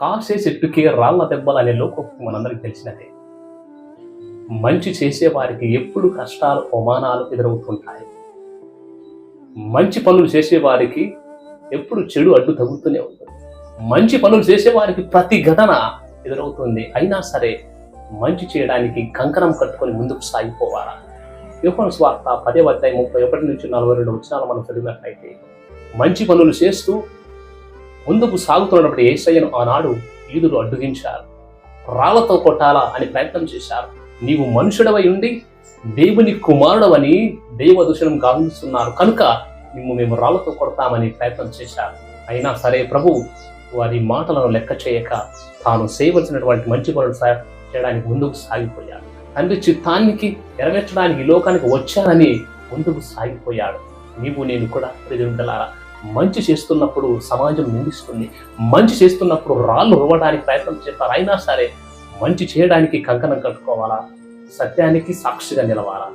కాసే చెట్టుకి రాళ్ళ దెబ్బలు అనే లోకం మనందరికీ తెలిసినదే. మంచి చేసే వారికి ఎప్పుడు కష్టాలు అవమానాలు ఎదురవుతుంటాయి. మంచి పనులు చేసే వారికి ఎప్పుడు చెడు అడ్డు తగులుతూనే ఉంటుంది. మంచి పనులు చేసే వారికి ప్రతి ఘటన ఎదురవుతుంది. అయినా సరే మంచి చేయడానికి కంకణం కట్టుకొని ముందుకు సాగిపోవాలా? యోహాను స్వార్థ పదే అధ్యాయం ముప్పై ఒకటి నుంచి నలభై రెండు వచ్చినాలు మనం చదివినట్లయితే మంచి పనులు చేస్తూ ముందుకు సాగుతున్నప్పుడు ఏసయ్యను ఆనాడు యూదులు అడ్డుగించారు. రాళ్ళతో కొట్టాలా అని ప్రయత్నం చేశారు. నీవు మనుషుడవై ఉండి దేవుని కుమారుడవని దేవదూషణం గావిస్తున్నారు. కనుక నిన్ను మేము రాళ్ళతో కొడతామని ప్రయత్నం చేశారు. అయినా సరే ప్రభు వారి మాటలను లెక్క చేయక తాను చేయవలసినటువంటి మంచి పనులు చేయడానికి ముందుకు సాగిపోయాడు. తండ్రి చిత్తానికి నెరవేర్చడానికి ఈ లోకానికి వచ్చానని ముందుకు సాగిపోయాడు. నీవు నేను కూడా ప్రజలారా మంచి చేస్తున్నప్పుడు సమాజం నిందిస్తుంది మంచి చేస్తున్నప్పుడు రాళ్ళు రువ్వడానికి ప్రయత్నం చేస్తారు. అయినా సరే మంచి చేయడానికి కంకణం కట్టుకోవాలా? సత్యానికి సాక్షిగా నిలవాలా?